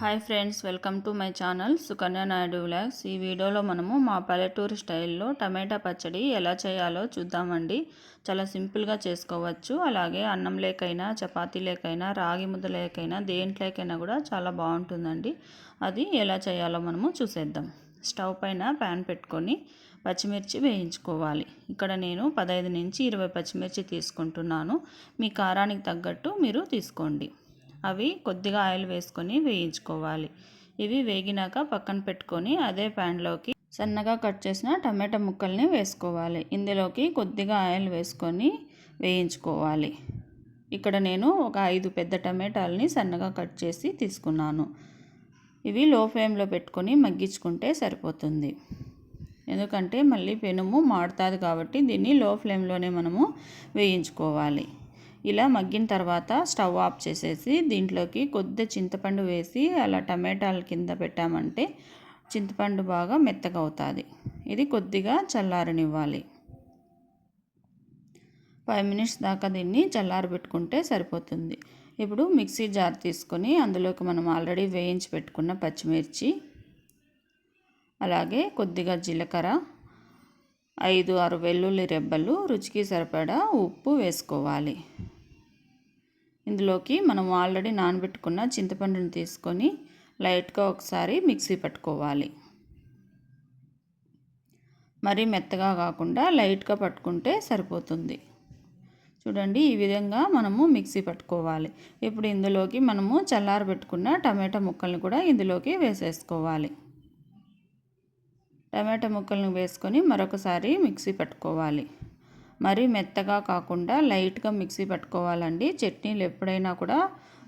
Hi friends welcome to my channel Sukanya Naidu vlogs. ఈ వీడియోలో మనము మా పల్లెటూరు స్టైల్లో టమాటా పచ్చడి ఎలా చేయాలో చూద్దామండి. చాలా సింపుల్గా చేసుకోవచ్చు. అలాగే అన్నం లేకైనా చపాతీ లేకైనా రాగి ముద్ద లేకైనా దేంట్లోకైనా కూడా చాలా బాగుంటుందండి. అది ఎలా చేయాలో మనము చూసేద్దాం. స్టవ్ పైన ప్యాన్ పెట్టుకొని పచ్చిమిర్చి వేయించుకోవాలి. ఇక్కడ నేను పదహైదు నుంచి ఇరవై పచ్చిమిర్చి తీసుకుంటున్నాను. మీ కారానికి తగ్గట్టు మీరు తీసుకోండి. అవి కొద్దిగా ఆయిల్ వేసుకొని వేయించుకోవాలి. ఇవి వేగినాక పక్కన పెట్టుకొని అదే ప్యాన్లోకి సన్నగా కట్ చేసిన టమాటా ముక్కల్ని వేసుకోవాలి. ఇందులోకి కొద్దిగా ఆయిల్ వేసుకొని వేయించుకోవాలి. ఇక్కడ నేను ఒక ఐదు పెద్ద టమాటాలని సన్నగా కట్ చేసి తీసుకున్నాను. ఇవి లో ఫ్లేమ్లో పెట్టుకొని మగ్గించుకుంటే సరిపోతుంది. ఎందుకంటే మళ్ళీ పెనుము మాడుతుంది కాబట్టి దీన్ని లో ఫ్లేమ్లోనే మనము వేయించుకోవాలి. ఇలా మగ్గిన తర్వాత స్టవ్ ఆఫ్ చేసేసి దీంట్లోకి కొద్ది చింతపండు వేసి అలా టమాటాల కింద పెట్టామంటే చింతపండు బాగా మెత్తగా అవుతుంది ఇది కొద్దిగా చల్లారనివ్వాలి. ఫైవ్ మినిట్స్ దాకా దీన్ని చల్లారబెట్టుకుంటే సరిపోతుంది. ఇప్పుడు మిక్సీ జార్ తీసుకొని అందులోకి మనం ఆల్రెడీ వేయించి పెట్టుకున్న పచ్చిమిర్చి అలాగే కొద్దిగా జీలకర్ర ఐదు ఆరు వెల్లుల్లి రెబ్బలు రుచికి సరిపడా ఉప్పు వేసుకోవాలి. ఇందులోకి మనం ఆల్రెడీ నానబెట్టుకున్న చింతపండుని తీసుకొని లైట్గా ఒకసారి మిక్సీ పట్టుకోవాలి. మరీ మెత్తగా కాకుండా లైట్గా పట్టుకుంటే సరిపోతుంది. చూడండి ఈ విధంగా మనము మిక్సీ పట్టుకోవాలి. ఇప్పుడు ఇందులోకి మనము చల్లారబెట్టుకున్న టమాటా ముక్కల్ని కూడా ఇందులోకి వేసేసుకోవాలి. టమాటా ముక్కలను వేసుకొని మరొకసారి మిక్సీ పట్టుకోవాలి. మరి మెత్తగా కాకుండా లైట్గా మిక్సీ పట్టుకోవాలండి. చట్నీలు ఎప్పుడైనా కూడా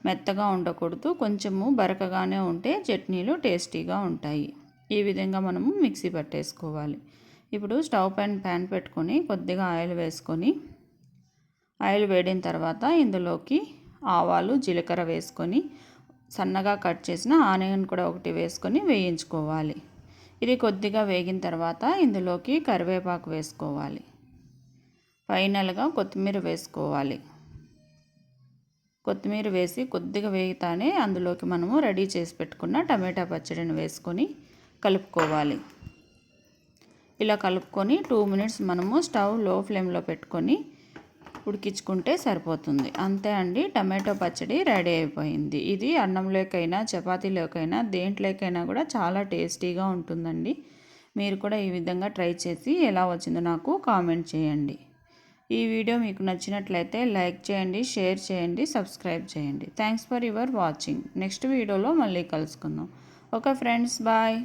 మెత్తగా ఉండకూడదు. కొంచెము బరకగానే ఉంటే చట్నీలు టేస్టీగా ఉంటాయి. ఈ విధంగా మనము మిక్సీ పట్టేసుకోవాలి. ఇప్పుడు స్టవ్ పైన ప్యాన్ పెట్టుకొని కొద్దిగా ఆయిల్ వేసుకొని ఆయిల్ వేడిన తర్వాత ఇందులోకి ఆవాలు జీలకర్ర వేసుకొని సన్నగా కట్ చేసిన ఆనియన్ కూడా ఒకటి వేసుకొని వేయించుకోవాలి. ఇది కొద్దిగా వేగిన తర్వాత ఇందులోకి కరివేపాకు వేసుకోవాలి. ఫైనల్గా కొత్తిమీర వేసుకోవాలి. కొత్తిమీర వేసి కొద్దిగా వేగితానే అందులోకి మనము రెడీ చేసి పెట్టుకున్న టమాటా పచ్చడిని వేసుకొని కలుపుకోవాలి. ఇలా కలుపుకొని టూ మినిట్స్ మనము స్టవ్లో ఫ్లేమ్లో పెట్టుకొని ఉడికించుకుంటే సరిపోతుంది. అంతే అండి టమాటో పచ్చడి రెడీ అయిపోయింది. ఇది అన్నంలోకైనా చపాతీలోకైనా దేంట్లోకైనా కూడా చాలా టేస్టీగా ఉంటుందండి. మీరు కూడా ఈ విధంగా ట్రై చేసి ఎలా వచ్చిందో నాకు కామెంట్ చేయండి. ఈ వీడియో మీకు నచ్చినట్లయితే లైక్ చేయండి షేర్ చేయండి సబ్స్క్రైబ్ చేయండి. Thanks for your watching next వీడియోలో మళ్ళీ కలుసుకుందాం. Okay friends bye.